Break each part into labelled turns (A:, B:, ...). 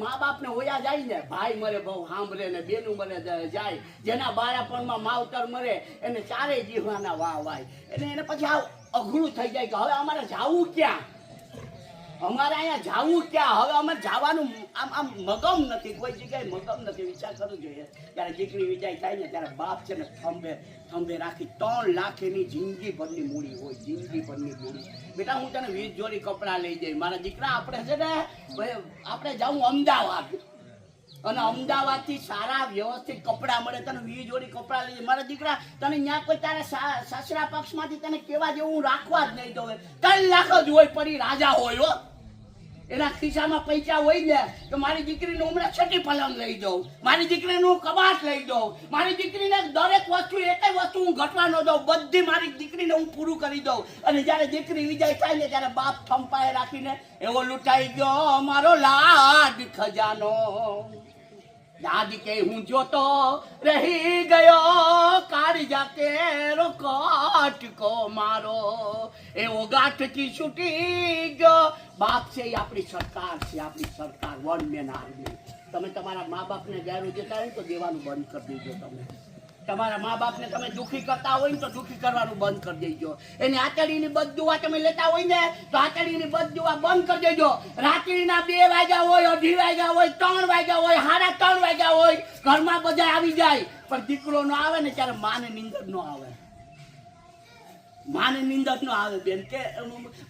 A: મા બાપ ને હોયા જાય ને, ભાઈ મરે બહુ સાંભળે ને બેનું મરે જાય. જેના બાળપણમાં માવતર મરે, એને ચારે જીવવાના વાય. એને એને પછી આ અઘરું થઈ જાય કે હવે અમારે જાવું ક્યાં? અમારે અહીંયા જાવું ક્યાં હવે અમારે જવાનું આમ આમ મગમ નથી. કોઈ જગ્યાએ મગમ નથી. વિચાર કરવો જોઈએ. ત્યારે દીકરી વિદાય થાય ને ત્યારે બાપ છે ને થંભે થંભે રાખી ત્રણ લાખ એની જિંદગી ભરની મૂડી હોય. જિંદગી ભરની મૂડી. બેટા, હું તને વીસ જોડી કપડાં લઈ જઈ મારા દીકરા, આપણે છે ને, ભાઈ, આપણે જવું અમદાવાદ. અને અમદાવાદથી સારા વ્યવસ્થિત કપડાં મળે, તને વીજ જોડી કપડાં લઈ મારા દીકરા, તને ત્યાં કોઈ તારા સાસરા પક્ષમાંથી તને કેવા જેવું હું રાખવા જ નહીં દઉં. ત્રણ લાખ જ હોય પરી રાજા હોય, હો. એના ખિસ્સામાં પૈસા હોય ને, તો મારી દીકરીને હમણાં છઠ્ઠી પલંગ લઈ દઉં. મારી દીકરીનું હું કબાટ લઈ દઉં. મારી દીકરીને દરેક વસ્તુ એક વસ્તુ હું ઘટવા ન દઉં. બધી મારી દીકરીને હું પૂરું કરી દઉં. અને જ્યારે દીકરી વિજય થાય ને, ત્યારે બાપ થંપાએ રાખીને, એવો લૂંટાઈ ગયો મારો લાડ ખજાનો. દાદ કે હું જોતો રહી ગયો કાળજા કેરો કાટકો મારો. એવો ગાંઠથી છૂટી ગયો. બાપ છે એ આપણી સરકાર છે, આપણી સરકાર વન મેન આર્મી તમે તમારા મા બાપને ગેર જતા તો દેવાનું બંધ કરી દેજો તમે. તમારા મા બાપને તમે દુખી કરતા હોય ને તો દુખી કરવાનું બંધ કરી દેજો. એની આતડીની બદુઆ તમે લેતા હોય ને તો આતડીની બદુઆ બંધ કરી દેજો. રાત્રિના બે વાગ્યા હોય, અઢી વાગ્યા હોય, ત્રણ વાગ્યા હોય, સાડા ત્રણ વાગ્યા હોય, ઘરમાં બધા આવી જાય. પણ દીકરો નો આવે ને ત્યારે માને નિંદર નો આવે. માને નિંદર નો આવે બેન, કે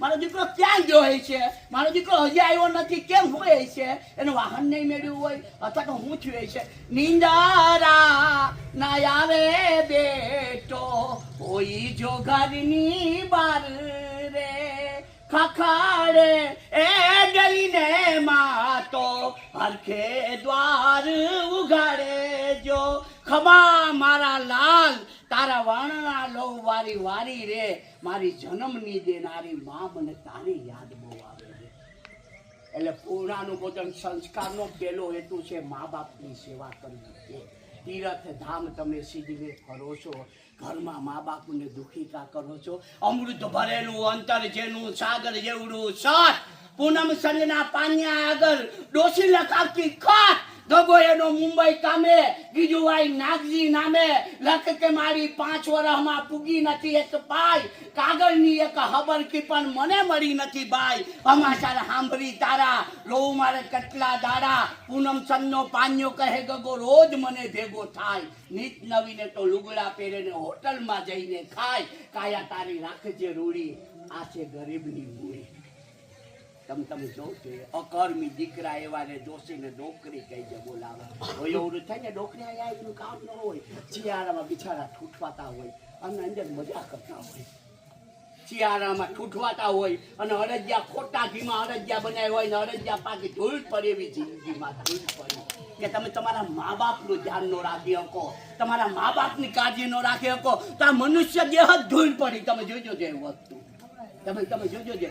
A: મારો દીકરો ક્યાં ગયો હોય છે? મારો દીકરો હજી આવ્યો નથી, કેમ હોય છે? એનું વાહન નહીં મેળવ્યું હોય, અથવા તો હું થયું છે? નિંદારા ના આવે બેટો ઓઈ જો ઘરની બાર રે. ખખાડે એ ગલીને માતો, હરખે દ્વાર ઉગાડે જો ખમા મારા લાલ, તારા વર્ણના લો વારી વારી રે. મારી જન્મની દેનારી મા મને તારી યાદ બહુ આવે છે. એટલે પૂર્ણાનું ભોજન સંસ્કારનો પહેલો હેતુ છે મા બાપની સેવા કરવી. છે તીર્થ ધામ તમે સીધવે કરો છો, ઘરમાં મા બાપને દુખી કરો છો, અમૃત ભરેલું અંતર જેનું સાગર જેવડું સત પૂનમ સંજના પાન્યા આગળ ડોસી લખાવતી ખત ગગો એનો મુંબઈ કામે ગીજુભાઈ નાગજી નામે. લખ કે મારી પાંચ વર્ષમાં પૂગી નથી એક પાય. કાગળની એક હબર કી પણ મને મળી નથી ભાઈ અમાચાર સાંભળી તારા રો મારે કેટલા દાડા. પૂનમ સન્નો પાન્યો કહે, ગગો, રોજ મને ભેગો થાય. નીત નવીને તો લુગડા પહેરીને હોટલમાં જઈને ખાય. કાયા તારી રાખજે રૂડી? આ છે ગરીબની મૂડી. તમે તમે જો છો અકર્મી દીકરા એવા ને દોષીને ડોકરી કહી દે બોલાવે. એવું થાય ને ડોકરી આયા એનું કામ ન હોય. શિયાળામાં બિચારા ઠૂઠવાતા હોય અને અંદર મજા કરતા હોય. શિયાળામાં ઠૂઠવાતા હોય અને અરજ્યા ખોટા ઘીમાં અરજ્યા બનાવ્યા હોય ને અરજ્યા પાકી ધૂળ પડે એવી જિંદગીમાં ધૂળ પડે. કે તમે તમારા મા બાપનું ધ્યાન ન રાખી શકો. તમારા મા બાપની કાળજી ન રાખી શકો. તો આ મનુષ્ય દેહ જ ધૂળ પડી. તમે જોજો જે વસ્તુ. તમે તમે જોજો જે